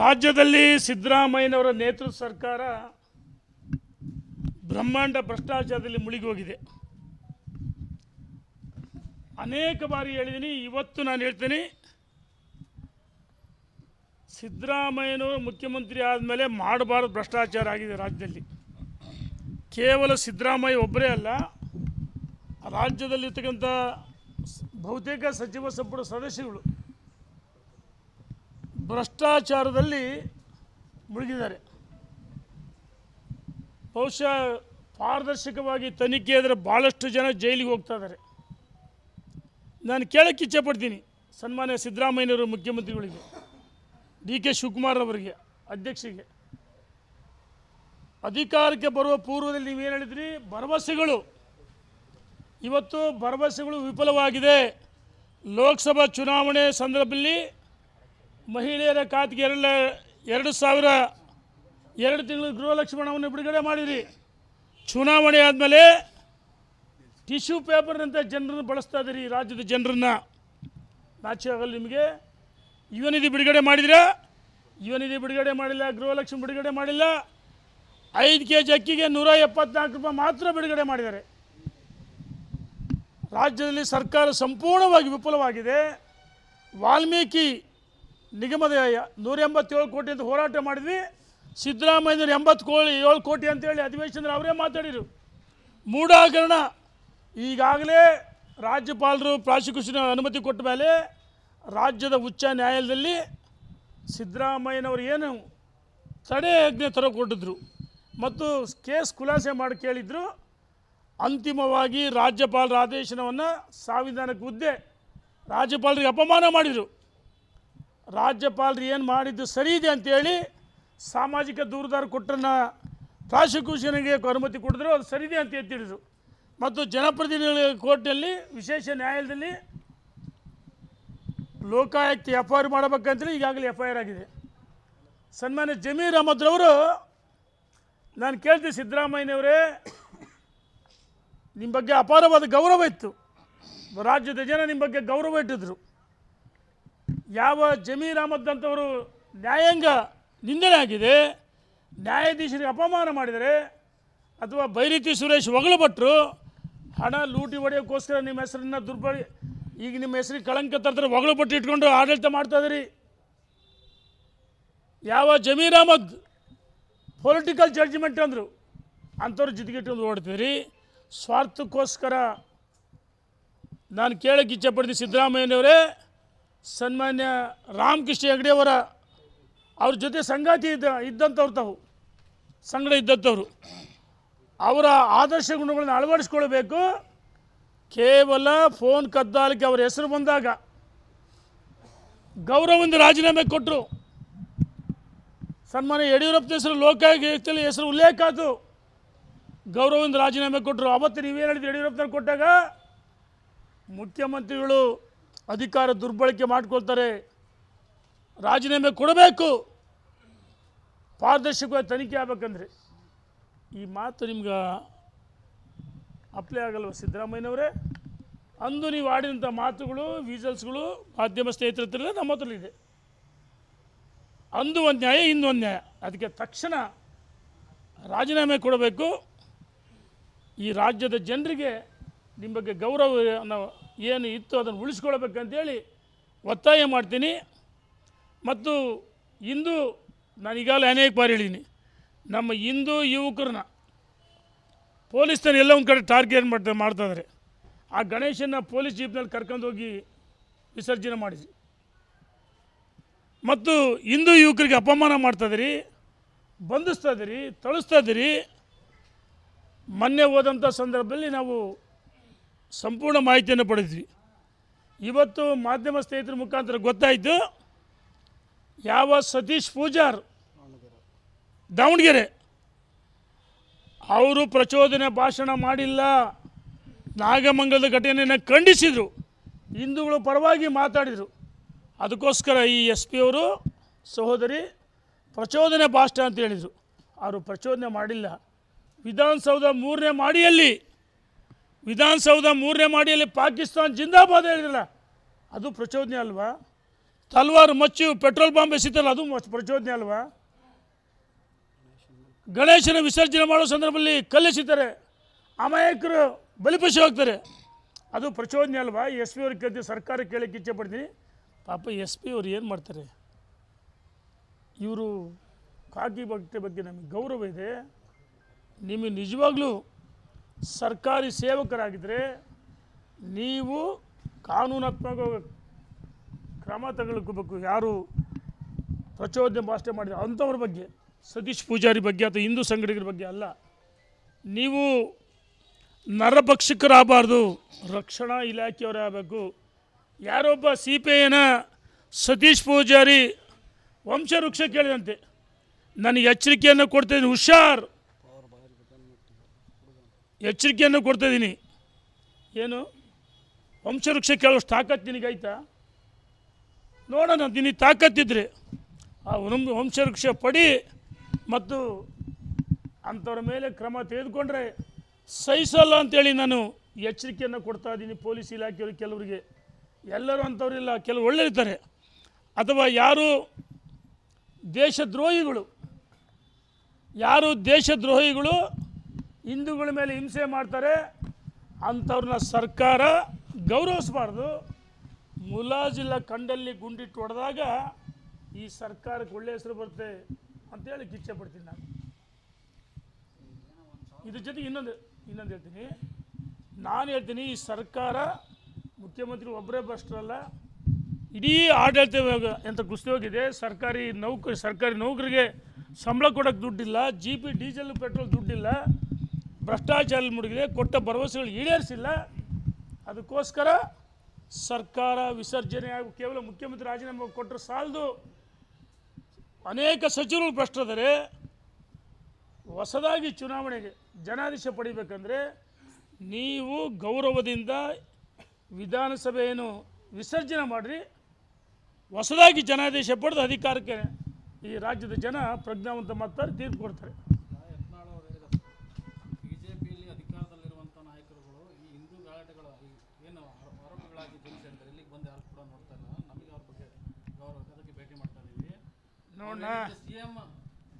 ರಾಜ್ಯದಲ್ಲಿ ಸಿದ್ದರಾಮಯ್ಯನವರ ನೇತೃತ್ವ ಸರ್ಕಾರ ಬ್ರಹ್ಮಾಂಡ ಭ್ರಷ್ಟಾಚಾರದಲ್ಲಿ ಮುಳುಗಿ ಹೋಗಿದೆ ಅನೇಕ ಬಾರಿ ಹೇಳಿದ್ದೀನಿ ಇವತ್ತು ನಾನು ಹೇಳ್ತೀನಿ, ಸಿದ್ದರಾಮಯ್ಯನವರು ಮುಖ್ಯಮಂತ್ರಿ ಆದಮೇಲೆ ಮಾಡಬಾರದು ಭ್ರಷ್ಟಾಚಾರ ಆಗಿದೆ ರಾಜ್ಯದಲ್ಲಿ. ಕೇವಲ ಸಿದ್ದರಾಮಯ್ಯ ಒಬ್ಬರೇ ಅಲ್ಲ, ರಾಜ್ಯದಲ್ಲಿರ್ತಕ್ಕಂಥ ಬಹುತೇಕ ಸಚಿವ ಸಂಪುಟ ಸದಸ್ಯಗಳು ಭ್ರಷ್ಟಾಚಾರದಲ್ಲಿ ಮುಳುಗಿದ್ದಾರೆ. ಬಹುಶಃ ಪಾರದರ್ಶಕವಾಗಿ ತನಿಖೆ ಆದರೆ ಭಾಳಷ್ಟು ಜನ ಜೈಲಿಗೆ ಹೋಗ್ತಾ ಇದ್ದಾರೆ. ನಾನು ಕೇಳಕ್ಕೆ ಇಚ್ಛೆಪಡ್ತೀನಿ ಸನ್ಮಾನ್ಯ ಸಿದ್ದರಾಮಯ್ಯನವರು ಮುಖ್ಯಮಂತ್ರಿಗಳಿಗೆ, ಡಿ ಕೆ ಶಿವಕುಮಾರ್ ಅವರಿಗೆ, ಅಧ್ಯಕ್ಷರಿಗೆ. ಅಧಿಕಾರಕ್ಕೆ ಬರುವ ಪೂರ್ವದಲ್ಲಿ ನೀವೇನು ಹೇಳಿದ್ರಿ? ಭರವಸೆಗಳು. ಇವತ್ತು ಭರವಸೆಗಳು ವಿಫಲವಾಗಿದೆ. ಲೋಕಸಭಾ ಚುನಾವಣೆ ಸಂದರ್ಭದಲ್ಲಿ ಮಹಿಳೆಯರ ಖಾತೆಗೆ ಎರಡು ಎರಡು ಸಾವಿರ ಎರಡು ತಿಂಗಳು ಗೃಹಲಕ್ಷ್ಮಣವನ್ನು ಬಿಡುಗಡೆ ಮಾಡಿರಿ ಚುನಾವಣೆ ಆದಮೇಲೆ ಟಿಶ್ಯೂ ಪೇಪರ್ನಂತ ಜನರನ್ನು ಬಳಸ್ತಾ ಇದ್ದೀರಿ ರಾಜ್ಯದ ಜನರನ್ನು. ನಾಚೆ ಆಗಲ್ಲ ನಿಮಗೆ. ಯುವನಿಧಿ ಬಿಡುಗಡೆ ಮಾಡಿದಿರಾ? ಯುವನಿಧಿ ಬಿಡುಗಡೆ ಮಾಡಿಲ್ಲ ಗೃಹಲಕ್ಷ್ಮಿ ಬಿಡುಗಡೆ ಮಾಡಿಲ್ಲ. ಐದು ಕೆ ಜಿ ಅಕ್ಕಿಗೆ ನೂರ ಎಪ್ಪತ್ನಾಲ್ಕು ರೂಪಾಯಿ ಮಾತ್ರ ಬಿಡುಗಡೆ ಮಾಡಿದ್ದಾರೆ. ರಾಜ್ಯದಲ್ಲಿ ಸರ್ಕಾರ ಸಂಪೂರ್ಣವಾಗಿ ವಿಫಲವಾಗಿದೆ. ವಾಲ್ಮೀಕಿ ನಿಗಮದ ನೂರ ಎಂಬತ್ತೇಳು ಕೋಟಿ ಅಂತ ಹೋರಾಟ ಮಾಡಿದ್ವಿ. ಸಿದ್ದರಾಮಯ್ಯನವರು ಎಂಬತ್ತು ಕೋಳಿ, ಏಳು ಕೋಟಿ ಅಂತೇಳಿ ಅಧಿವೇಶನದಲ್ಲಿ ಅವರೇ ಮಾತಾಡಿದರು. ಮೂಡಾಗರಣ ಈಗಾಗಲೇ ರಾಜ್ಯಪಾಲರು ಪ್ರಾಸಿಕ್ಯೂಷನ್ ಅನುಮತಿ ಕೊಟ್ಟ ಮೇಲೆ ರಾಜ್ಯದ ಉಚ್ಚ ನ್ಯಾಯಾಲಯದಲ್ಲಿ ಸಿದ್ದರಾಮಯ್ಯನವರು ಏನು ತಡೆ ತರಕೊಟ್ಟಿದ್ರು. ತರ ಕೊಟ್ಟಿದ್ರು ಮತ್ತು ಕೇಸ್ ಖುಲಾಸೆ ಮಾಡಿ ಕೇಳಿದ್ರು. ಅಂತಿಮವಾಗಿ ರಾಜ್ಯಪಾಲರ ಆದೇಶನವನ್ನು ಸಂವಿಧಾನಕ್ಕೆ ಹುದ್ದೆ ರಾಜ್ಯಪಾಲರಿಗೆ ಅಪಮಾನ ಮಾಡಿದರು. ರಾಜ್ಯಪಾಲರು ಏನು ಮಾಡಿದ್ದು ಸರಿ ಇದೆ ಅಂತೇಳಿ ಸಾಮಾಜಿಕ ದೂರದಾರ ಕೊಟ್ಟನ್ನು ಪ್ರಾಸಿಕ್ಯೂಷನ್ಗೆ ಅನುಮತಿ ಕೊಡಿದ್ರು, ಅದು ಸರಿದೆ ಅಂತ ತಿಳಿದರು ಮತ್ತು ಜನಪ್ರತಿನಿಧಿಗಳ ಕೋರ್ಟ್ನಲ್ಲಿ ವಿಶೇಷ ನ್ಯಾಯಾಲಯದಲ್ಲಿ ಲೋಕಾಯುಕ್ತ ಎಫ್ ಐ ಆರ್ ಮಾಡಬೇಕಂತೇಳಿ ಈಗಾಗಲೇ ಎಫ್ ಐ ಆರ್ ಆಗಿದೆ. ಸನ್ಮಾನ್ಯ ಜಮೀರ್ ಅಹಮದ್ರವರು, ನಾನು ಕೇಳ್ತೀನಿ ಸಿದ್ದರಾಮಯ್ಯನವರೇ ನಿಮ್ಮ ಬಗ್ಗೆ ಅಪಾರವಾದ ಗೌರವ ಇತ್ತು. ರಾಜ್ಯದ ಜನ ನಿಮ್ಮ ಬಗ್ಗೆ ಗೌರವ ಇಟ್ಟಿದ್ರು. ಯಾವ ಜಮೀರ್ ಅಹಮದ್ ಅಂತವರು ನ್ಯಾಯಾಂಗ ನಿಂದನೆ ಆಗಿದೆ, ನ್ಯಾಯಾಧೀಶರಿಗೆ ಅಪಮಾನ ಮಾಡಿದರೆ, ಅಥವಾ ಬೈರಿತಿ ಸುರೇಶ್ ಹೊಗಳು ಭಟ್ರು, ಹಣ ಲೂಟಿ ಹೊಡೆಯೋಕ್ಕೋಸ್ಕರ ನಿಮ್ಮ ಹೆಸರನ್ನ ದುರ್ಬಳಿ, ಈಗ ನಿಮ್ಮ ಹೆಸರಿಗೆ ಕಳಂಕ ತರ್ತಾರೆ, ಹೊಗಳು ಪಟ್ಟು ಇಟ್ಕೊಂಡು ಆಡಳಿತ ಮಾಡ್ತಾ ಇದ್ದೀರಿ. ಯಾವ ಜಮೀರ್ ಅಹಮದ್ ಪೊಲಿಟಿಕಲ್ ಜಡ್ಜ್ಮೆಂಟ್ ಅಂದರು, ಅಂಥವ್ರ ಜೊತೆಗಿಟ್ಟು ಓಡ್ತಿದ್ರಿ ಸ್ವಾರ್ಥಕ್ಕೋಸ್ಕರ ನಾನು ಕೇಳಕ್ಕೆ ಇಚ್ಛೆಪಡ್ತೀನಿ ಸಿದ್ದರಾಮಯ್ಯನವರೇ. ಸನ್ಮಾನ್ಯ ರಾಮಕೃಷ್ಣ ಹೆಗಡೆಯವರ ಅವ್ರ ಜೊತೆ ಸಂಗಾತಿ ಇದ್ದ, ಇದ್ದಂಥವ್ರು ತಾವು. ಸಂಗಡ ಇದ್ದಂಥವ್ರು ಅವರ ಆದರ್ಶ ಗುಣಗಳನ್ನು ಅಳವಡಿಸ್ಕೊಳ್ಬೇಕು. ಕೇವಲ ಫೋನ್ ಕದ್ದಾಲಿಕೆ ಅವರ ಹೆಸರು ಬಂದಾಗ ಗೌರವದಿಂದ ರಾಜೀನಾಮೆ ಕೊಟ್ಟರು ಸನ್ಮಾನ್ಯ ಯಡಿಯೂರಪ್ಪ ಹೆಸರು ಲೋಕಾಯುಕ್ತಲ್ಲಿ ಹೆಸರು ಉಲ್ಲೇಖ ಆಯಿತು. ಗೌರವದಿಂದ ರಾಜೀನಾಮೆ ಕೊಟ್ಟರು ಅವತ್ತು ನೀವೇನು ಹೇಳಿದ್ರು ಯಡಿಯೂರಪ್ಪನವ್ರು ಕೊಟ್ಟಾಗ? ಮುಖ್ಯಮಂತ್ರಿಗಳು ಅಧಿಕಾರ ದುರ್ಬಳಕೆ ಮಾಡ್ಕೊಳ್ತಾರೆ. ರಾಜೀನಾಮೆ ಕೊಡಬೇಕು. ಪಾರದರ್ಶಕವಾಗಿ ತನಿಖೆ ಆಗ್ಬೇಕಂದ್ರೆ. ಈ ಮಾತು ನಿಮ್ಗೆ ಅಪ್ಲೈ ಆಗಲ್ವ ಸಿದ್ದರಾಮಯ್ಯನವರೇ? ಅಂದು ನೀವು ಆಡಿದಂಥ ಮಾತುಗಳು ವೀಸಲ್ಸ್ಗಳು ಮಾಧ್ಯಮ ಸ್ನೇಹಿತರ ಹತ್ರ ನಮ್ಮ ಹತ್ರಲ್ಲಿದೆ ಅಂದು ಒಂದು ನ್ಯಾಯ ಇಂದು ಒಂದು ನ್ಯಾಯ ಅದಕ್ಕೆ ತಕ್ಷಣ ರಾಜೀನಾಮೆ ಕೊಡಬೇಕು. ಈ ರಾಜ್ಯದ ಜನರಿಗೆ ನಿಮ್ಮ ಬಗ್ಗೆ ಗೌರವ ಅನ್ನೋ ಏನು ಇತ್ತು ಅದನ್ನು ಉಳಿಸ್ಕೊಳ್ಬೇಕಂತೇಳಿ ಒತ್ತಾಯ ಮಾಡ್ತೀನಿ. ಮತ್ತು ಇಂದು ನಾನು ಈಗಾಗಲೇ ಅನೇಕ ಬಾರಿ ಹೇಳಿದ್ದೀನಿ, ನಮ್ಮ ಹಿಂದೂ ಯುವಕರನ್ನ ಪೊಲೀಸ್ನವ್ರು ಎಲ್ಲ ಒಂದು ಕಡೆ ಟಾರ್ಗೆಟ್ ಮಾಡ್ತಾ ಇದ್ದಾರೆ ಆ ಗಣೇಶನ ಪೊಲೀಸ್ ಜೀಪ್ನಲ್ಲಿ ಕರ್ಕೊಂಡು ಹೋಗಿ ವಿಸರ್ಜನೆ ಮಾಡಿಸಿ ಮತ್ತು ಹಿಂದೂ ಯುವಕರಿಗೆ ಅಪಮಾನ ಮಾಡ್ತಾಯಿದ್ದೀರಿ ಬಂಧಿಸ್ತಾ ಇದ್ದೀರಿ ತಳಿಸ್ತಾ ಇದ್ದೀರಿ. ಮೊನ್ನೆ ಹೋದಂಥ ಸಂದರ್ಭದಲ್ಲಿ ನಾವು ಸಂಪೂರ್ಣ ಮಾಹಿತಿಯನ್ನು ಪಡೆದ್ವಿ. ಇವತ್ತು ಮಾಧ್ಯಮ ಸ್ನೇಹಿತರ ಮುಖಾಂತರ ಗೊತ್ತಾಯಿತು, ಯಾವ ಸತೀಶ್ ಪೂಜಾರ್ ದಾವಣಗೆರೆ, ಅವರು ಪ್ರಚೋದನೆ ಭಾಷಣ ಮಾಡಿಲ್ಲ, ನಾಗಮಂಗಲದ ಘಟನೆಯನ್ನು ಖಂಡಿಸಿದರು, ಹಿಂದೂಗಳು ಪರವಾಗಿ ಮಾತಾಡಿದರು. ಅದಕ್ಕೋಸ್ಕರ ಈ ಎಸ್ ಪಿ ಅವರು, ಸಹೋದರಿ, ಪ್ರಚೋದನೆ ಭಾಷಣ ಅಂತ ಹೇಳಿದರು. ಅವರು ಪ್ರಚೋದನೆ ಮಾಡಿಲ್ಲ. ವಿಧಾನಸೌಧ ಮೂರನೇ ಮಾಡಿಯಲ್ಲಿ ವಿಧಾನಸೌಧ ಮೂರನೇ ಮಾಡಿಯಲ್ಲಿ ಪಾಕಿಸ್ತಾನ್ ಜಿಂದಾಬಾದ್ ಹೇಳಿದ್ರಲ್ಲ, ಅದು ಪ್ರಚೋದನೆ ಅಲ್ವಾ? ತಲ್ವಾರ್ ಮಚ್ಚು ಪೆಟ್ರೋಲ್ ಬಾಂಬ್ ಎಸಿತಲ್ಲ ಅದು ಪ್ರಚೋದನೆ ಅಲ್ವಾ? ಗಣೇಶನ ವಿಸರ್ಜನೆ ಮಾಡೋ ಸಂದರ್ಭದಲ್ಲಿ ಕಲ್ಲೆಸಿತಾರೆ ಅಮಾಯಕರು ಬಲಿಪಶು ಹೋಗ್ತಾರೆ ಅದು ಪ್ರಚೋದನೆ ಅಲ್ವಾ? ಎಸ್ ಪಿ ಅವ್ರಿಗೆ ಕೇಳ್ತೀವಿ ಸರ್ಕಾರ ಕೇಳಕ್ಕೆ ಇಚ್ಛೆ ಪಡ್ತೀನಿ. ಪಾಪ ಎಸ್ ಪಿ ಅವ್ರು ಏನು ಮಾಡ್ತಾರೆ? ಇವರು ಖಾಕಿ ಬಟ್ಟೆ ಬಗ್ಗೆ ನಮಗೆ ಗೌರವ ಇದೆ. ನಿಮಗೆ ನಿಜವಾಗ್ಲೂ ಸರ್ಕಾರಿ ಸೇವಕರಾಗಿದ್ದರೆ ನೀವು ಕಾನೂನಾತ್ಮಕ ಕ್ರಮ ತಗೊಳ್ಕೋಬೇಕು. ಯಾರು ಪ್ರಚೋದನೆ ಭಾಷೆ ಮಾಡಿದ ಅಂಥವ್ರ ಬಗ್ಗೆ, ಸತೀಶ್ ಪೂಜಾರಿ ಬಗ್ಗೆ ಅಥವಾ ಹಿಂದೂ ಸಂಘಟಕರ ಬಗ್ಗೆ ಅಲ್ಲ. ನೀವು ನರಭಕ್ಷಕರಾಗಬಾರ್ದು, ರಕ್ಷಣಾ ಇಲಾಖೆಯವರೇ ಆಗಬೇಕು. ಯಾರೊಬ್ಬ ಸಿ ಪಿ ಐನ ಸತೀಶ್ ಪೂಜಾರಿ ವಂಶವೃಕ್ಷ ಕೇಳಿದಂತೆ, ನನಗೆ ಎಚ್ಚರಿಕೆಯನ್ನು ಕೊಡ್ತಾಯಿದ್ದೀನಿ ಹುಷಾರ್! ಎಚ್ಚರಿಕೆಯನ್ನು ಕೊಡ್ತಾ ಕೊಡ್ತಾಯಿದ್ದೀನಿ ಏನು? ವಂಶವೃಕ್ಷ ಕೇಳೋಷ್ಟು ತಾಕತ್ತು ನಿನಗಾಯ್ತಾ? ನೋಡೋಣ, ನಿನಗೆ ತಾಕತ್ತಿದ್ರೆ. ಆ ವಂಶ ವಂಶವೃಕ್ಷ ಪಡಿ ಮತ್ತು ಅಂಥವ್ರ ಮೇಲೆ ಕ್ರಮ ತೆಗೆದುಕೊಂಡ್ರೆ ಸಹಿಸಲ್ಲ ಅಂತೇಳಿ ನಾನು ಎಚ್ಚರಿಕೆಯನ್ನು ಕೊಡ್ತಾ ಇದ್ದೀನಿ ಪೊಲೀಸ್ ಇಲಾಖೆಯವರು ಕೆಲವರಿಗೆ. ಎಲ್ಲರೂ ಅಂಥವ್ರಿಲ್ಲ ಕೆಲವು ಒಳ್ಳೆ ಇರ್ತಾರೆ ಅಥವಾ ಯಾರು ದೇಶದ್ರೋಹಿಗಳು? ಯಾರು ದೇಶದ್ರೋಹಿಗಳು? ಹಿಂದೂಗಳ ಮೇಲೆ ಹಿಂಸೆ ಮಾಡ್ತಾರೆ, ಅಂಥವ್ರನ್ನ ಸರ್ಕಾರ ಗೌರವಿಸಬಾರ್ದು. ಮುಲಾಜಿಲ್ಲ ಕಂಡಲ್ಲಿ ಗುಂಡಿಟ್ಟು ಹೊಡೆದಾಗ ಈ ಸರ್ಕಾರಕ್ಕೆ ಒಳ್ಳೆ ಹೆಸರು ಬರುತ್ತೆ ಅಂತೇಳಿ ಕಿಚ್ಚೆ ಪಡ್ತೀನಿ ನಾನು. ಇದ್ರ ಜೊತೆಗೆ ಇನ್ನೊಂದು ಇನ್ನೊಂದು ಹೇಳ್ತೀನಿ. ನಾನು ಹೇಳ್ತೀನಿ, ಈ ಸರ್ಕಾರ ಮುಖ್ಯಮಂತ್ರಿ ಒಬ್ಬರೇ ಬಷ್ಟರಲ್ಲ ಇಡೀ ಆಡಳಿತ ಕುಸ್ತಿ ಹೋಗಿದೆ. ಸರ್ಕಾರಿ ನೌಕರಿ, ಸರ್ಕಾರಿ ನೌಕರಿಗೆ ಸಂಬಳ ಕೊಡೋಕ್ಕೆ ದುಡ್ಡಿಲ್ಲ ಜಿ ಪಿ ಡೀಸೆಲ್ ಪೆಟ್ರೋಲ್ ದುಡ್ಡಿಲ್ಲ. ಭ್ರಷ್ಟಾಚಾರ ಮುಡುಗಿದೆ ಕೊಟ್ಟ ಭರವಸೆಗಳು ಈಡೇರಿಸಿಲ್ಲ. ಅದಕ್ಕೋಸ್ಕರ ಸರ್ಕಾರ ವಿಸರ್ಜನೆ ಹಾಗೂ ಕೇವಲ ಮುಖ್ಯಮಂತ್ರಿ ರಾಜೀನಾಮೆ ಕೊಟ್ಟರೆ ಸಾಲದು. ಅನೇಕ ಸಚಿವರು ಭ್ರಷ್ಟದರೆ ಹೊಸದಾಗಿ ಚುನಾವಣೆಗೆ ಜನಾದೇಶ ಪಡಿಬೇಕಂದ್ರೆ ನೀವು ಗೌರವದಿಂದ ವಿಧಾನಸಭೆಯನ್ನು ವಿಸರ್ಜನೆ ಮಾಡಿರಿ. ಹೊಸದಾಗಿ ಜನಾದೇಶ ಪಡೆದು ಅಧಿಕಾರಕ್ಕೆ ಈ ರಾಜ್ಯದ ಜನ ಪ್ರಜ್ಞಾವಂತ ಮಾಡ್ತಾರೆ, ತೀರ್ಪು ಕೊಡ್ತಾರೆ. ಆರೋ- ಆರೋಪಿಗಳಾಗಿ ಜೈಲು ಸೇರಿದ್ದಾರೆ ಇಲ್ಲಿಗೆ ಬಂದು ಯಾರು ಕೂಡ ನೋಡ್ತಾ ಇಲ್ಲ. ನಮಗೆ ಅವ್ರ ಬಗ್ಗೆ ಗೌರವ ಅದಕ್ಕೆ ಭೇಟಿ ಮಾಡ್ತಾ ಇದೀವಿ. ನೋಡೋಣ ಸಿಎಂ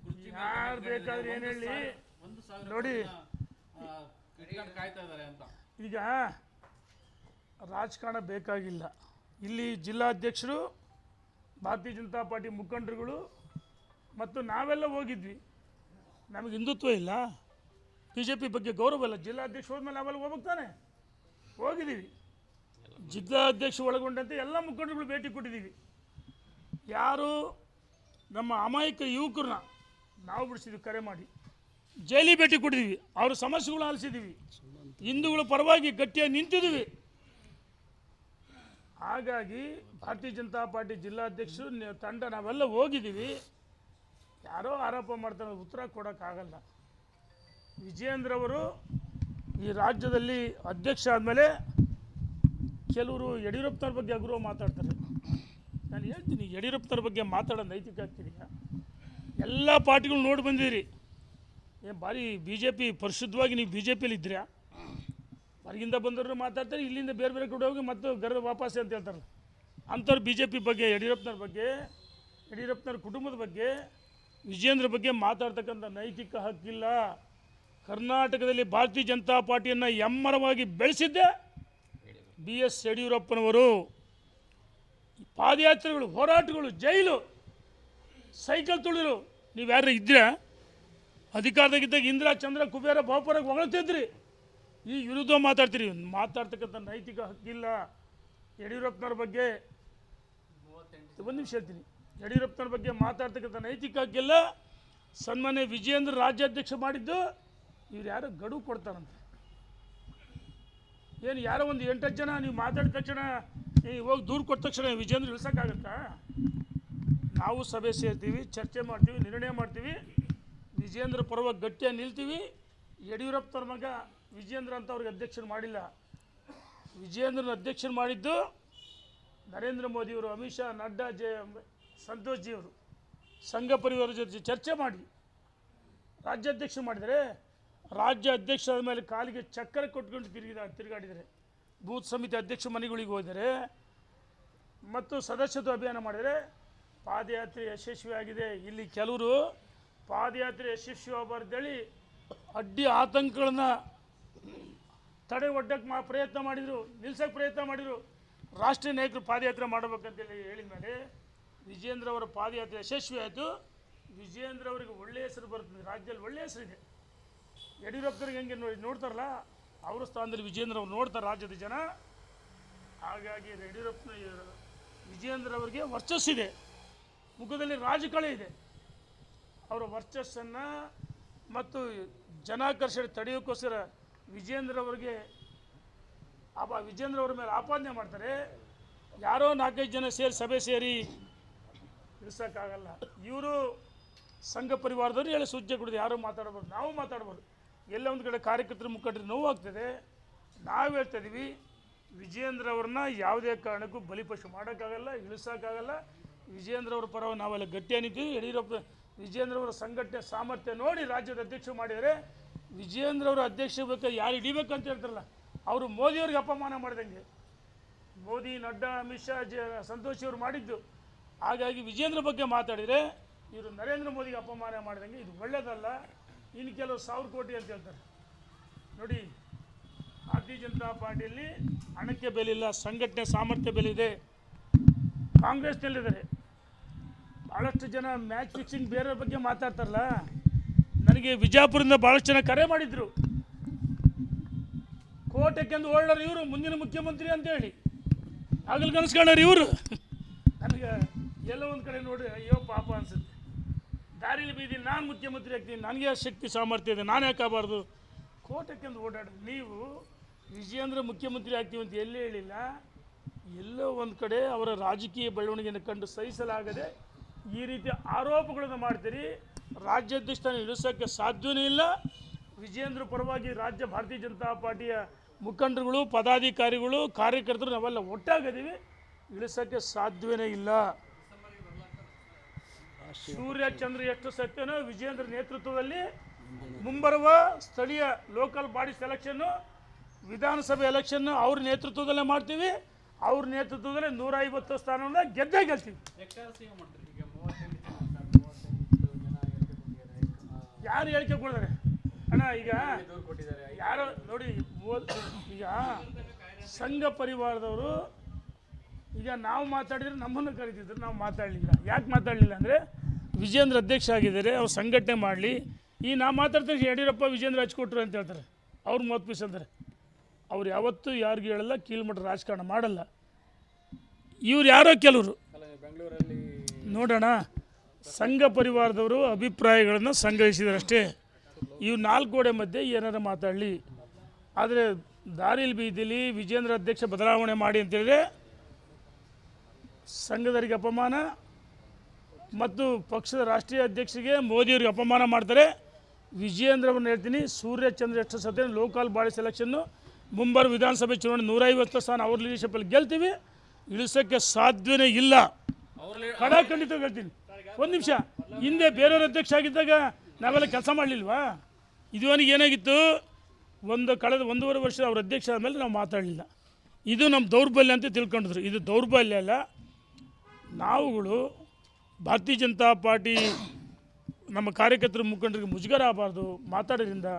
ಕುರ್ಚಿ ಯಾರು ಬೇಕಾದ್ರೆ ಏನು ಹೇಳಿ? ಒಂದು ಸಾವಿರ ನೋಡಿ. ಕಾಯ್ತಾ ಇದ್ದಾರೆ ಅಂತ. ಈಗ ರಾಜಕಾರಣ ಬೇಕಾಗಿಲ್ಲ. ಇಲ್ಲಿ ಜಿಲ್ಲಾಧ್ಯಕ್ಷರು ಭಾರತೀಯ ಜನತಾ ಪಾರ್ಟಿ ಮುಖಂಡರುಗಳು ಮತ್ತು ನಾವೆಲ್ಲ ಹೋಗಿದ್ವಿ. ನಮಗೆ ಹಿಂದುತ್ವ ಇಲ್ಲ. ಬಿ ಜೆ ಪಿ ಬಗ್ಗೆ ಗೌರವ ಇಲ್ಲ. ಜಿಲ್ಲಾಧ್ಯಕ್ಷ ಹೋದ್ಮೇಲೆ ನಾವೆಲ್ಲ ಹೋಗ್ತಾನೆ ತಾನೆ ಹೋಗಿದ್ದೀವಿ. ಜಿಲ್ಲಾಧ್ಯಕ್ಷ ಒಳಗೊಂಡಂತೆ ಎಲ್ಲ ಮುಖಂಡರುಗಳು ಭೇಟಿ ಕೊಟ್ಟಿದ್ದೀವಿ. ಯಾರು ನಮ್ಮ ಅಮಾಯಕ ಯುವಕರನ್ನ ನಾವು ಬಿಡಿಸಿದ್ವಿ ಕರೆ ಮಾಡಿ ಜೈಲಿ ಭೇಟಿ ಕೊಟ್ಟಿದ್ದೀವಿ. ಅವ್ರ ಸಮಸ್ಯೆಗಳು ಆಲಿಸಿದ್ದೀವಿ. ಹಿಂದೂಗಳ ಪರವಾಗಿ ಗಟ್ಟಿಯಾಗಿ ನಿಂತಿದ್ದೀವಿ. ಹಾಗಾಗಿ ಭಾರತೀಯ ಜನತಾ ಪಾರ್ಟಿ ಜಿಲ್ಲಾಧ್ಯಕ್ಷರು ತಂಡ ನಾವೆಲ್ಲ ಹೋಗಿದ್ದೀವಿ. ಯಾರೋ ಆರೋಪ ಮಾಡ್ತಾರೆ ಉತ್ತರ ಕೊಡೋಕ್ಕಾಗಲ್ಲ. ವಿಜಯೇಂದ್ರ ಅವರು ಈ ರಾಜ್ಯದಲ್ಲಿ ಅಧ್ಯಕ್ಷ ಆದಮೇಲೆ ಕೆಲವರು ಯಡಿಯೂರಪ್ಪನವ್ರ ಬಗ್ಗೆ ಅಗುರವ ಮಾತಾಡ್ತಾರೆ. ನಾನು ಹೇಳ್ತೀನಿ, ಯಡಿಯೂರಪ್ಪನವ್ರ ಬಗ್ಗೆ ಮಾತಾಡೋ ನೈತಿಕ ಆಗ್ತಿದೆಯಾ ಎಲ್ಲ ಪಾರ್ಟಿಗಳು ನೋಡಿ ಬಂದಿರಿ. ಏನು ಭಾರಿ ಬಿ ಜೆ ಪಿ ಪರಿಶುದ್ಧವಾಗಿ ನೀವು ಬಿ ಜೆ ಪಿಲಿ ಇದ್ದೀರಾ? ಹೊರಗಿಂದ ಬಂದವರು ಮಾತಾಡ್ತಾರೆ, ಇಲ್ಲಿಂದ ಬೇರೆ ಬೇರೆ ಕಡೆ ಹೋಗಿ ಮತ್ತೆ ಗರ್ವ ವಾಪಸ್ ಅಂತ ಹೇಳ್ತಾರೆ ಅಂಥವ್ರು ಬಿ ಜೆ ಪಿ ಬಗ್ಗೆ, ಯಡಿಯೂರಪ್ಪನವ್ರ ಬಗ್ಗೆ, ಯಡಿಯೂರಪ್ಪನವ್ರ ಕುಟುಂಬದ ಬಗ್ಗೆ ವಿಜೇಂದ್ರ ಬಗ್ಗೆ ಮಾತಾಡ್ತಕ್ಕಂಥ ನೈತಿಕ ಹಕ್ಕಿಲ್ಲ. ಕರ್ನಾಟಕದಲ್ಲಿ ಭಾರತೀಯ ಜನತಾ ಪಾರ್ಟಿಯನ್ನು ಎಮ್ಮರವಾಗಿ ಬೆಳೆಸಿದ್ದೆ. ಬಿ ಎಸ್ ಯಡಿಯೂರಪ್ಪನವರು ಪಾದಯಾತ್ರೆಗಳು, ಹೋರಾಟಗಳು, ಜೈಲು, ಸೈಕಲ್ ತುಳಿದ್ರು ನೀವು ಯಾರು ಇದ್ದೀರಾ ಅಧಿಕಾರದಾಗಿದ್ದಾಗ ಇಂದಿರಾ, ಚಂದ್ರ, ಕುಬೇರ ಬಹುಪರಾಗಿ ಹೊಗಳ್ತಿದ್ರಿ ಈ ವಿರುದ್ಧ ಮಾತಾಡ್ತೀರಿ. ಮಾತಾಡ್ತಕ್ಕಂಥ ನೈತಿಕ ಹಕ್ಕಿಲ್ಲ ಯಡಿಯೂರಪ್ಪನವ್ರ ಬಗ್ಗೆ. ಒಂದು ನಿಮಿಷ ಹೇಳ್ತೀನಿ. ಯಡಿಯೂರಪ್ಪನವ್ರ ಬಗ್ಗೆ ಮಾತಾಡ್ತಕ್ಕಂಥ ನೈತಿಕ ಹಕ್ಕಿಲ್ಲ. ಸನ್ಮಾನ್ಯ ವಿಜಯೇಂದ್ರ ರಾಜ್ಯಾಧ್ಯಕ್ಷ ಮಾಡಿದ್ದು, ಇವ್ರು ಯಾರು ಗಡುವು ಕೊಡ್ತಾರಂತೆ. ಏನು ಯಾರೋ ಒಂದು ಎಂಟತ್ತು ಜನ ನೀವು ಮಾತಾಡಿದ ತಕ್ಷಣ ಹೋಗಿ ದೂರು ಕೊಟ್ಟ ತಕ್ಷಣ ವಿಜೇಂದ್ರ ಇಳಿಸೋಕ್ಕಾಗತ್ತಾ ನಾವು ಸಭೆ ಸೇರ್ತೀವಿ, ಚರ್ಚೆ ಮಾಡ್ತೀವಿ, ನಿರ್ಣಯ ಮಾಡ್ತೀವಿ. ವಿಜೇಂದ್ರ ಪರವಾಗಿ ಗಟ್ಟಿಯಾಗಿ ನಿಲ್ತೀವಿ. ಯಡಿಯೂರಪ್ಪನವ್ರ ಮಗ ವಿಜೇಂದ್ರ ಅಂತ ಅವ್ರಿಗೆ ಅಧ್ಯಕ್ಷರು ಮಾಡಿಲ್ಲ. ವಿಜೇಂದ್ರನ ಅಧ್ಯಕ್ಷರು ಮಾಡಿದ್ದು ನರೇಂದ್ರ ಮೋದಿಯವರು, ಅಮಿತ್ ಶಾ, ನಡ್ಡಾ, ಜೆ, ಸಂತೋಷ್ ಜಿಯವರು. ಸಂಘ ಪರಿವಾರ ಜೊತೆ ಚರ್ಚೆ ಮಾಡಿ ರಾಜ್ಯಾಧ್ಯಕ್ಷ ಮಾಡಿದರೆ ರಾಜ್ಯ ಅಧ್ಯಕ್ಷ ಮೇಲೆ ಕಾಲಿಗೆ ಚಕ್ಕರ ಕೊಟ್ಕೊಂಡು ತಿರುಗಿದ ತಿರುಗಾಡಿದರೆ, ಬೂತ್ ಸಮಿತಿ ಅಧ್ಯಕ್ಷ ಮನೆಗಳಿಗೆ ಹೋದರೆ ಮತ್ತು ಸದಸ್ಯತ್ವ ಅಭಿಯಾನ ಮಾಡಿದರೆ ಪಾದಯಾತ್ರೆ ಯಶಸ್ವಿಯಾಗಿದೆ. ಇಲ್ಲಿ ಕೆಲವರು ಪಾದಯಾತ್ರೆ ಯಶಸ್ವಿ ಆಗಬಾರ್ದೇಳಿ ಅಡ್ಡಿ ಆತಂಕಗಳನ್ನ ತಡೆ ಒಡ್ಡಕ್ಕೆ ಮಾ ಪ್ರಯತ್ನ ಮಾಡಿದರು, ನಿಲ್ಸೋಕ್ಕೆ ಪ್ರಯತ್ನ ಮಾಡಿದರು. ರಾಷ್ಟ್ರೀಯ ನಾಯಕರು ಪಾದಯಾತ್ರೆ ಮಾಡಬೇಕಂತೇಳಿ ಹೇಳಿದ ಮೇಲೆ ವಿಜೇಂದ್ರ ಅವರ ಪಾದಯಾತ್ರೆ ಯಶಸ್ವಿ ಆಯಿತು ವಿಜೇಂದ್ರ ಅವರಿಗೆ ಒಳ್ಳೆಯ ಹೆಸರು ಬರ್ತದೆ ರಾಜ್ಯದಲ್ಲಿ ಒಳ್ಳೆಯ ಹೆಸರಿದೆ. ಯಡಿಯೂರಪ್ಪರಿಗೆ ಹೆಂಗೆ ನೋಡಿ ನೋಡ್ತಾರಲ್ಲ, ಅವರ ಸ್ಥಾನದಲ್ಲಿ ವಿಜೇಂದ್ರ ಅವ್ರು ನೋಡ್ತಾರೆ ರಾಜ್ಯದ ಜನ. ಹಾಗಾಗಿ ಯಡಿಯೂರಪ್ಪನ ವಿಜೇಂದ್ರ ಅವರಿಗೆ ವರ್ಚಸ್ಸಿದೆ ಮುಖದಲ್ಲಿ ರಾಜಕಳೆ ಇದೆ. ಅವರ ವರ್ಚಸ್ಸನ್ನು ಮತ್ತು ಜನಾಕರ್ಷಣೆ ತಡೆಯೋಕ್ಕೋಸ್ಕರ ವಿಜೇಂದ್ರ ಅವರಿಗೆ ಅಪ ವಿಜೇಂದ್ರ ಅವರ ಮೇಲೆ ಆಪಾದನೆ ಮಾಡ್ತಾರೆ. ಯಾರೋ ನಾಲ್ಕೈದು ಜನ ಸೇರಿ ಸಭೆ ಸೇರಿ ಇಳಿಸೋಕ್ಕಾಗಲ್ಲ. ಇವರು ಸಂಘ ಪರಿವಾರದವರು ಹೇಳಿ ಸೂಚ್ಯ ಕೊಡಿದೆ. ಯಾರೂ ಮಾತಾಡ್ಬೋದು? ನಾವು ಮಾತಾಡ್ಬಾರ್ದು ಎಲ್ಲ ಒಂದು ಕಡೆ ಕಾರ್ಯಕರ್ತರು ಮುಖಂಡರು ನೋವಾಗ್ತದೆ ನಾವು ಹೇಳ್ತಾ ಇದೀವಿ, ವಿಜಯೇಂದ್ರ ಅವ್ರನ್ನ ಯಾವುದೇ ಕಾರಣಕ್ಕೂ ಬಲಿಪಶು ಮಾಡೋಕ್ಕಾಗಲ್ಲ, ಇಳಿಸೋಕ್ಕಾಗಲ್ಲ. ವಿಜಯೇಂದ್ರ ಅವ್ರ ಪರ ನಾವೆಲ್ಲ ಗಟ್ಟಿ ನಿಂತೀವಿ ಯಡಿಯೂರಪ್ಪ, ವಿಜಯೇಂದ್ರ ಅವರ ಸಂಘಟನೆ ಸಾಮರ್ಥ್ಯ ನೋಡಿ ರಾಜ್ಯದ ಅಧ್ಯಕ್ಷರು ಮಾಡಿದರೆ ವಿಜಯೇಂದ್ರ ಅವರ ಅಧ್ಯಕ್ಷ ಬೇಕಾದ್ರೆ ಯಾರು ಹಿಡಿಬೇಕಂತ ಹೇಳ್ತಾರಲ್ಲ, ಅವರು ಮೋದಿಯವ್ರಿಗೆ ಅಪಮಾನ ಮಾಡಿದಂಗೆ. ಮೋದಿ, ನಡ್ಡಾ, ಅಮಿತ್ ಶಾ, ಜ, ಸಂತೋಷ್ ಮಾಡಿದ್ದು. ಹಾಗಾಗಿ ವಿಜೇಂದ್ರ ಬಗ್ಗೆ ಮಾತಾಡಿದರೆ ಇವರು ನರೇಂದ್ರ ಮೋದಿಗೆ ಅಪಮಾನ ಮಾಡಿದಂಗೆ. ಇದು ಒಳ್ಳೆಯದಲ್ಲ ಇನ್ನು ಕೆಲವು ಸಾವಿರ ಕೋಟಿ ಅಂತ ಹೇಳ್ತಾರೆ. ನೋಡಿ, ಭಾರತೀಯ ಜನತಾ ಪಾರ್ಟಿಯಲ್ಲಿ ಹಣಕ್ಕೆ ಬೆಲೆ ಇಲ್ಲ ಸಂಘಟನೆ ಸಾಮರ್ಥ್ಯ ಬೆಲೆ ಇದೆ ಕಾಂಗ್ರೆಸ್ನಲ್ಲಿದ್ದಾರೆ. ಭಾಳಷ್ಟು ಜನ ಮ್ಯಾಚ್ ಫಿಕ್ಸಿಂಗ್ ಬೇರೆ ಬಗ್ಗೆ ಮಾತಾಡ್ತಾರಲ್ಲ? ನನಗೆ ವಿಜಯಪುರದಿಂದ ಭಾಳಷ್ಟು ಜನ ಕರೆ ಮಾಡಿದ್ರು. ಕೋಟೆಕ್ಕೆಂದು ಓಡೋರು ಇವರು, ಮುಂದಿನ ಮುಖ್ಯಮಂತ್ರಿ ಅಂತೇಳಿ ಆಗಲ್ ಕನಸ್ಕೊಂಡವ್ರು ಇವರು. ನನಗೆ ಎಲ್ಲೋ ಒಂದು ಕಡೆ ನೋಡಿ ಅಯ್ಯೋ ಪಾಪ ಅನ್ಸುತ್ತೆ. ದಾರಿಲಿ ಬೀದಿ ನಾನು ಮುಖ್ಯಮಂತ್ರಿ ಆಗ್ತೀನಿ. ನನಗೆ ಶಕ್ತಿ ಸಾಮರ್ಥ್ಯ ಇದೆ. ನಾನು ಯಾಕೆ ಆಗಬಾರ್ದು? ಕೋಟಕ್ಕೆಂದು ಓಡಾಡ, ನೀವು ವಿಜಯೇಂದ್ರ ಮುಖ್ಯಮಂತ್ರಿ ಆಗ್ತೀವಿ ಅಂತ ಎಲ್ಲೂ ಹೇಳಿಲ್ಲ? ಎಲ್ಲೋ ಒಂದು ಕಡೆ ಅವರ ರಾಜಕೀಯ ಬೆಳವಣಿಗೆಯನ್ನು ಕಂಡು ಸಹಿಸಲಾಗದೆ ಈ ರೀತಿ ಆರೋಪಗಳನ್ನು ಮಾಡ್ತೀರಿ. ರಾಜ್ಯಾಧ್ಯಕ್ಷನ ಇಳಿಸೋಕ್ಕೆ ಸಾಧ್ಯವೇ ಇಲ್ಲ. ವಿಜೇಂದ್ರ ಪರವಾಗಿ ರಾಜ್ಯ ಭಾರತೀಯ ಜನತಾ ಪಾರ್ಟಿಯ ಮುಖಂಡರುಗಳು, ಪದಾಧಿಕಾರಿಗಳು, ಕಾರ್ಯಕರ್ತರು ನಾವೆಲ್ಲ ಒಟ್ಟಾಗದೀವಿ. ಇಳಿಸೋಕ್ಕೆ ಸಾಧ್ಯವೇ ಇಲ್ಲ. ಸೂರ್ಯ, ಚಂದ್ರ ಎಷ್ಟು ಸತ್ಯನೋ ವಿಜೇಂದ್ರ ನೇತೃತ್ವದಲ್ಲಿ ಮುಂಬರುವ ಸ್ಥಳೀಯ ಲೋಕಲ್ ಬಾಡಿ ಸೆಲೆಕ್ಷನ್ನು ವಿಧಾನಸಭೆ ಎಲೆಕ್ಷನ್ನು ಅವ್ರ ನೇತೃತ್ವದಲ್ಲೇ ಮಾಡ್ತೀವಿ. ಅವ್ರ ನೇತೃತ್ವದಲ್ಲೇ ನೂರ ಐವತ್ತು ಸ್ಥಾನವನ್ನು ಗೆದ್ದೇ ಗೆಲ್ತೀವಿ. ಯಾರು ಹೇಳಿಕೆ ಕೊಡ್ತಾರೆ? ಅಣ್ಣ, ಈಗ ಯಾರು ನೋಡಿ ಈಗ ಸಂಘ ಪರಿವಾರದವರು, ಈಗ ನಾವು ಮಾತಾಡಿದ್ರೆ ನಮ್ಮನ್ನು ಕರೀತಿದ್ರು, ನಾವು ಮಾತಾಡಲಿಲ್ಲ. ಯಾಕೆ ಮಾತಾಡಲಿಲ್ಲ ಅಂದರೆ ವಿಜೇಂದ್ರ ಅಧ್ಯಕ್ಷ ಆಗಿದ್ದಾರೆ, ಅವ್ರು ಸಂಘಟನೆ ಮಾಡಲಿ. ಈ ನಾ ಮಾತಾಡ್ತೀನಿ ಯಡಿಯೂರಪ್ಪ, ವಿಜೇಂದ್ರ ಹಚ್ಕೊಟ್ರು ಅಂತ ಹೇಳ್ತಾರೆ. ಅವ್ರು ಮೂವತ್ತು ಪೀಸ್ ಅಂತಾರೆ. ಅವ್ರು ಯಾವತ್ತೂ ಯಾರಿಗೂ ಹೇಳಲ್ಲ ಕೀಳ್ಮಟ್ಟ ರಾಜಕಾರಣ ಮಾಡಲ್ಲ. ಇವ್ರು ಯಾರೋ ಕೆಲವರು. ನೋಡೋಣ. ಸಂಘ ಪರಿವಾರದವರು ಅಭಿಪ್ರಾಯಗಳನ್ನು ಸಂಗ್ರಹಿಸಿದರಷ್ಟೇ ಅಷ್ಟೇ. ಇವು ನಾಲ್ಕು ಗೋಡೆ ಮಧ್ಯೆ ಏನಾರು ಮಾತಾಡಲಿ. ಆದರೆ ದಾರಿಲಿ ಬೀದಿಲಿ ವಿಜೇಂದ್ರ ಅಧ್ಯಕ್ಷ ಬದಲಾವಣೆ ಮಾಡಿ ಅಂತೇಳಿದ್ರೆ ಸಂಘದವರಿಗೆ ಅಪಮಾನ ಮತ್ತು ಪಕ್ಷದ ರಾಷ್ಟ್ರೀಯ ಅಧ್ಯಕ್ಷರಿಗೆ ಮೋದಿಯವರಿಗೆ ಅಪಮಾನ ಮಾಡ್ತಾರೆ. ವಿಜಯೇಂದ್ರವನ್ನು ಹೇಳ್ತೀನಿ ಸೂರ್ಯ ಚಂದ್ರ ಎಷ್ಟು ಸತ್ಯ ಲೋಕಲ್ ಬಾಡಿ ಸೆಲೆಕ್ಷನ್ನು ಮುಂಬರುವ ವಿಧಾನಸಭೆ ಚುನಾವಣೆ ನೂರೈವತ್ತು ಸ್ಥಾನ ಅವ್ರ ಲೀಡರ್ಶಿಪ್ಪಲ್ಲಿ ಗೆಲ್ತೀವಿ. ಇಳಿಸೋಕ್ಕೆ ಸಾಧ್ಯವೇ ಇಲ್ಲ. ಕಡ ಖಂಡಿತ ಹೇಳ್ತೀನಿ. ಒಂದು ನಿಮಿಷ ಹಿಂದೆ ಬೇರೆಯವ್ರ ಅಧ್ಯಕ್ಷ ಆಗಿದ್ದಾಗ ನಾವೆಲ್ಲ ಕೆಲಸ ಮಾಡಲಿಲ್ವಾ? ಇದುವನಿಗೆ ಏನಾಗಿತ್ತು? ಒಂದು ಕಳೆದ ಒಂದೂವರೆ ವರ್ಷ ಅವ್ರ ಅಧ್ಯಕ್ಷ ಆದಮೇಲೆ ನಾವು ಮಾತಾಡಲಿಲ್ಲ. ಇದು ನಮ್ಮ ದೌರ್ಬಲ್ಯ ಅಂತ ತಿಳ್ಕೊಂಡಿದ್ರು ಇದು ದೌರ್ಬಲ್ಯ ಅಲ್ಲ. ನಾವುಗಳು ಭಾರತೀಯ ಜನತಾ ಪಾರ್ಟಿ ನಮ್ಮ ಕಾರ್ಯಕರ್ತರ ಮುಖಂಡರಿಗೆ ಮುಜುಗರ ಆಗಬಾರ್ದು ಮಾತಾಡೋದ್ರಿಂದ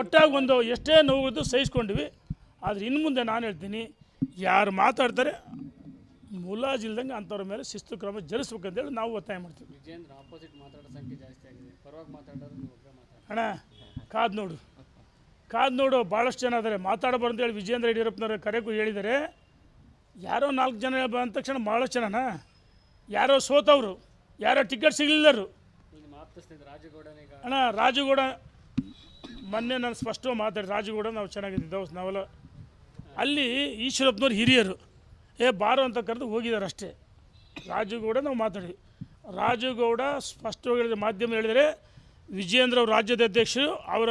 ಒಟ್ಟಾಗಿ ಒಂದು ಎಷ್ಟೇ ನೋವಿದ್ದು ಸಹಿಸ್ಕೊಂಡ್ವಿ. ಆದರೆ ಇನ್ನು ಮುಂದೆ ನಾನು ಹೇಳ್ತೀನಿ ಯಾರು ಮಾತಾಡ್ತಾರೆ ಮುಲಾಜಿಲ್ದಂಗೆ ಅಂಥವ್ರ ಮೇಲೆ ಶಿಸ್ತು ಕ್ರಮ ಜರುಗಿಸ್ಬೇಕಂತೇಳಿ ನಾವು ಒತ್ತಾಯ ಮಾಡ್ತೀವಿ. ಅಣ್ಣ ಕಾದ್ ನೋಡು. ಕಾದ್ ನೋಡು ಭಾಳಷ್ಟು ಜನ ಇದ್ದಾರೆ ಮಾತಾಡಬಾರ್ದು ಅಂತೇಳಿ ವಿಜೇಂದ್ರ ಯಡಿಯೂರಪ್ಪನವ್ರ ಕರೆಗೂ ಹೇಳಿದ್ದಾರೆ ಯಾರೋ ನಾಲ್ಕು ಜನ ಬಂದ ತಕ್ಷಣ ಭಾಳಷ್ಟು ಜನನಾ? ಯಾರೋ ಸೋತವರು. ಯಾರೋ ಟಿಕೆಟ್ ಸಿಗಲಿಲ್ಲರು. ಅಣ್ಣ ರಾಜುಗೌಡ ಮೊನ್ನೆ ನಾನು ಸ್ಪಷ್ಟವಾಗಿ ಮಾತಾಡಿ ರಾಜುಗೌಡ ನಾವು ಚೆನ್ನಾಗಿದ್ದಿದ್ದೆವು ನಾವೆಲ್ಲ ಅಲ್ಲಿ ಈಶ್ವರಪ್ಪನವ್ರು ಹಿರಿಯರು. ಏ ಬಾರೋ ಅಂತ ಕರೆದು ಹೋಗಿದ್ದಾರೆ ಅಷ್ಟೇ. ರಾಜುಗೌಡ ನಾವು ಮಾತಾಡಿದ್ವಿ. ರಾಜುಗೌಡ ಸ್ಪಷ್ಟವಾಗಿ ಹೇಳಿದ ಮಾಧ್ಯಮ ಹೇಳಿದರೆ ವಿಜಯೇಂದ್ರ ಅವ್ರ ರಾಜ್ಯದ ಅಧ್ಯಕ್ಷರು ಅವರ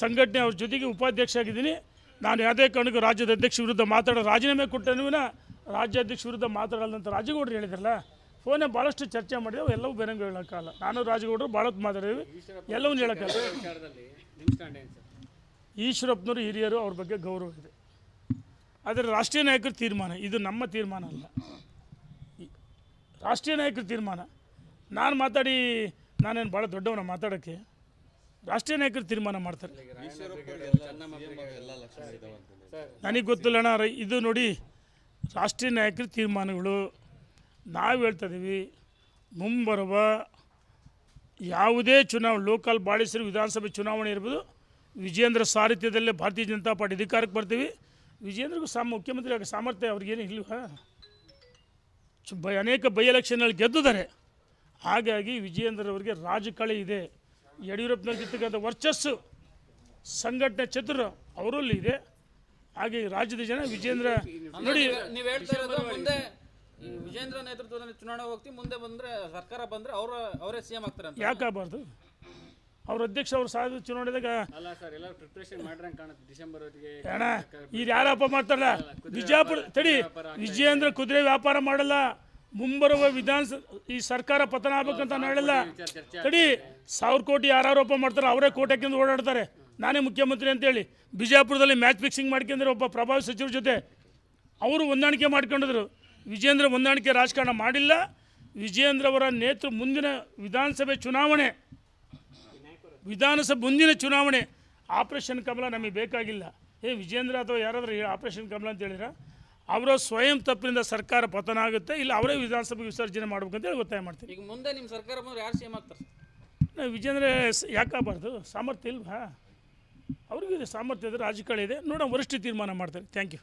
ಸಂಘಟನೆ ಅವ್ರ ಜೊತೆಗೆ ಉಪಾಧ್ಯಕ್ಷ ಆಗಿದ್ದೀನಿ. ನಾನು ಯಾವುದೇ ಕಾರಣಕ್ಕೂ ರಾಜ್ಯದ ಅಧ್ಯಕ್ಷ ವಿರುದ್ಧ ಮಾತಾಡೋ ರಾಜೀನಾಮೆ ಕೊಟ್ಟನು ರಾಜ್ಯಾಧ್ಯಕ್ಷ ವಿರುದ್ಧ ಮಾತಾಡಲ್ಲ ಅಂತ ರಾಜಗೌಡರು ಹೇಳಿದ್ರಲ್ಲ. ಫೋನೇ ಭಾಳಷ್ಟು ಚರ್ಚೆ ಮಾಡಿದೆವು ಎಲ್ಲವೂ ಬೇರೆ ಹೇಳೋಕ್ಕಾಗಲ್ಲ. ನಾನು ರಾಜಗೌಡರು ಭಾಳ ಮಾತಾಡಿದ್ವಿ ಎಲ್ಲವೂ ಸರ್ ಈಶ್ವರಪ್ಪನವರು ಹಿರಿಯರು, ಅವ್ರ ಬಗ್ಗೆ ಗೌರವ ಇದೆ. ಆದರೆ ರಾಷ್ಟ್ರೀಯ ನಾಯಕರ ತೀರ್ಮಾನ, ಇದು ನಮ್ಮ ತೀರ್ಮಾನ ಅಲ್ಲ. ರಾಷ್ಟ್ರೀಯ ನಾಯಕರ ತೀರ್ಮಾನ. ನಾನು ಮಾತಾಡಿ, ನಾನೇನು ಭಾಳ ದೊಡ್ಡವನ ಮಾತಾಡೋಕ್ಕೆ? ರಾಷ್ಟ್ರೀಯ ನಾಯಕರು ತೀರ್ಮಾನ ಮಾಡ್ತಾರೆ. ನನಗೆ ಗೊತ್ತಿಲ್ಲ ಅಣ್ಣ ರೈ- ಇದು ನೋಡಿ ರಾಷ್ಟ್ರೀಯ ನಾಯಕರ ತೀರ್ಮಾನಗಳು ನಾವು ಹೇಳ್ತಾ ಇದ್ದೀವಿ ಮುಂಬರುವ ಯಾವುದೇ ಚುನಾವಣೆ ಲೋಕಲ್ ಬಾಡೀಸರು ವಿಧಾನಸಭೆ ಚುನಾವಣೆ ಇರ್ಬೋದು ವಿಜೇಂದ್ರ ಸಾರಥ್ಯದಲ್ಲೇ ಭಾರತೀಯ ಜನತಾ ಪಾರ್ಟಿ ಅಧಿಕಾರಕ್ಕೆ ಬರ್ತೀವಿ. ವಿಜೇಂದ್ರಗೂ ಸಾ ಮುಖ್ಯಮಂತ್ರಿ ಆಗ ಸಾಮರ್ಥ್ಯ ಅವ್ರಿಗೇನು ಇಲ್ವಾ? ಚು ಬೈ ಅನೇಕ ಬೈ ಎಲೆಕ್ಷನ್ನಲ್ಲಿ ಗೆದ್ದಿದ್ದಾರೆ. ಹಾಗಾಗಿ ವಿಜೇಂದ್ರವರಿಗೆ ರಾಜಕಳೆ ಇದೆ. ಯಡಿಯೂರಪ್ಪನಲ್ಲಿರ್ತಕ್ಕಂಥ ವರ್ಚಸ್ಸು ಸಂಘಟನೆ ಚತುರ ಅವರಲ್ಲಿ ಇದೆ ಹಾಗೆ ರಾಜ್ಯದ ಜನ ವಿಜೇಂದ್ರ ನೋಡಿ ನೀವು ಹೇಳ್ತಾ ಇರೋದು ಮುಂದೆ ಈ ವಿಜೇಂದ್ರ ನೇತೃತ್ವದಲ್ಲಿ ಚುನಾವಣೆ ಹೋಗ್ತೀವಿ ಮುಂದೆ ಬಂದ್ರೆ ಸರ್ಕಾರ ಬಂದ್ರೆ ಅವರು ಅವರೇ ಸಿಎಂ ಆಗ್ತಾರೆ ಅಂತ ಯಾಕಾಗಬಾರ್ದು ಅವ್ರ ಅಧ್ಯಕ್ಷ ಅವ್ರು ಸಾಧ ಚುನಾವಣೆದಾಗ ಅಲ್ಲ ಸರ್ ಎಲ್ಲ ಪ್ರಿಪ್ರೇಷನ್ ಮಾಡ್ರಂಗೆ ಕಾಣುತ್ತೆ. ಡಿಸೆಂಬರ್ ಹೊತ್ತಿಗೆ ಅಣ್ಣ ಇದು ಯಾರಪ್ಪ ಮಾಡ್ತಾರಲ್ಲ? ಬಿಜಾಪುರ ತಡಿ ವಿಜಯೇಂದ್ರ ಕುದುರೆ ವ್ಯಾಪಾರ ಮಾಡಲ್ಲ. ಮುಂಬರುವ ವಿಧಾನಸ ಈ ಸರ್ಕಾರ ಪತನ ಆಗ್ಬೇಕಂತ ನಾನು ಹೇಳಿಲ್ಲ ತಡಿ ಸಾವಿರ ಕೋಟಿ ಒಪ್ಪ ಮಾಡ್ತಾರೆ ಅವರೇ ಕೋಟೆ ಹಾಕ್ಯಂದು ಓಡಾಡ್ತಾರೆ. ನಾನೇ ಮುಖ್ಯಮಂತ್ರಿ ಅಂತೇಳಿ. ಬಿಜಾಪುರದಲ್ಲಿ ಮ್ಯಾಚ್ ಫಿಕ್ಸಿಂಗ್ ಮಾಡ್ಕೊಂಡ್ರೆ ಒಬ್ಬ ಪ್ರಭಾವಿ ಸಚಿವರ ಜೊತೆ ಅವರು ಹೊಂದಾಣಿಕೆ ಮಾಡ್ಕೊಂಡಿದ್ರು. ವಿಜೇಂದ್ರ ಹೊಂದಾಣಿಕೆ ರಾಜಕಾರಣ ಮಾಡಿಲ್ಲ. ವಿಜೇಂದ್ರ ಅವರ ನೇತೃ ಮುಂದಿನ ವಿಧಾನಸಭೆ ಚುನಾವಣೆ. ವಿಧಾನಸಭೆ ಮುಂದಿನ ಚುನಾವಣೆ. ಆಪರೇಷನ್ ಕಮಲ ನಮಗೆ ಬೇಕಾಗಿಲ್ಲ. ಏ ವಿಜೇಂದ್ರ ಅಥವಾ ಯಾರಾದರೂ ಆಪರೇಷನ್ ಕಮಲ ಅಂತ ಹೇಳಿದ್ರೆ ಅವರ ಸ್ವಯಂ ತಪ್ಪಿನಿಂದ ಸರ್ಕಾರ ಪತನ ಆಗುತ್ತೆ. ಇಲ್ಲ ಅವರೇ ವಿಧಾನಸಭೆ ವಿಸರ್ಜನೆ ಮಾಡ್ಬೇಕಂತೇಳಿ ಒತ್ತಾಯ ಮಾಡ್ತೀನಿ. ಈಗ ಮುಂದೆ ನಿಮ್ಮ ಸರ್ಕಾರ ಬಂದ್ರೆ ಯಾರು ಸಿಎಂ ಆಗ್ತಾರೆ? ನಾವು ವಿಜೇಂದ್ರ ಸ್- ಯಾಕಾಗಬಾರ್ದು? ಸಾಮರ್ಥ್ಯ ಇಲ್ವಾ? ಅವ್ರಿಗೂ ಇದೆ ಸಾಮರ್ಥ್ಯ ಇದೆ ರಾಜಕಾರಣ ಇದೆ. ನೋಡೋಣ ವರಿಷ್ಠ ತೀರ್ಮಾನ ಮಾಡ್ತಾರೆ. Thank you